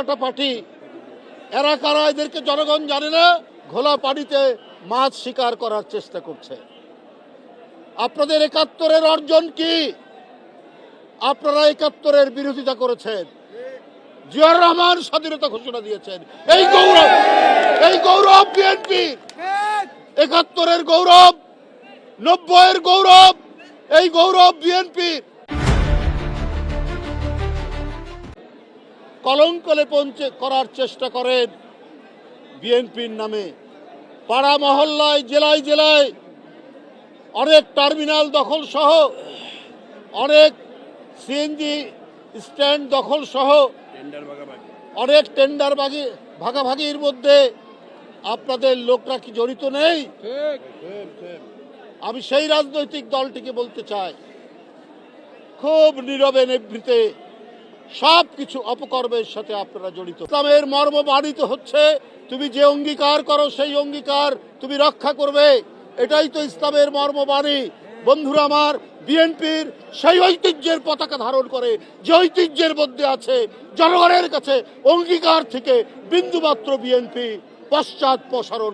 একটা পার্টি। এরা কারা এদেরকে জনগণ জানে না, ঘোলা পানিতে মাছ শিকার করার চেষ্টা করছে। আপনাদের একাত্তরের অর্জন কি? আপনারা একাত্তরের বিরোধিতা করেছেন। জিয়ার রহমান স্বাধীনতা ঘোষণা দিয়েছেন। এই গৌরব এই গৌরব বিএনপি। একাত্তরের গৌরব, নব্বইয়ের গৌরব, এই গৌরব বিএনপির কলঙ্কলে পৌঁছে করার চেষ্টা করেন বিএনপির নামে। পাড়া মহল্লায়, জেলায় জেলায় অনেক টার্মিনাল দখল সহ অনেক সিএনজি স্ট্যান্ড দখল সহ অনেক টেন্ডার বাগি, ভাগাভাগির মধ্যে আপনাদের লোকরা কি জড়িত নেই? আমি সেই রাজনৈতিক দলটিকে বলতে চাই। খুব নীরবে নিভৃতে সব কিছু অপকর্মের সাথে আপনারা জড়িত। ইসলামের মর্ম বাড়িত হচ্ছে, তুমি যে অঙ্গীকার করো সেই অঙ্গীকার তুমি রক্ষা করবে। এটাই তো ইসলামের মর্মবাণী বন্ধুরা আমার, বিএনপির সেই ঐতিহ্যের পতাকা ধারণ করে, যে ঐতিহ্যের মধ্যে আছে, জনগণের কাছে অঙ্গীকার থেকে বিন্দুমাত্র বিএনপি পশ্চাৎ প্রসারণ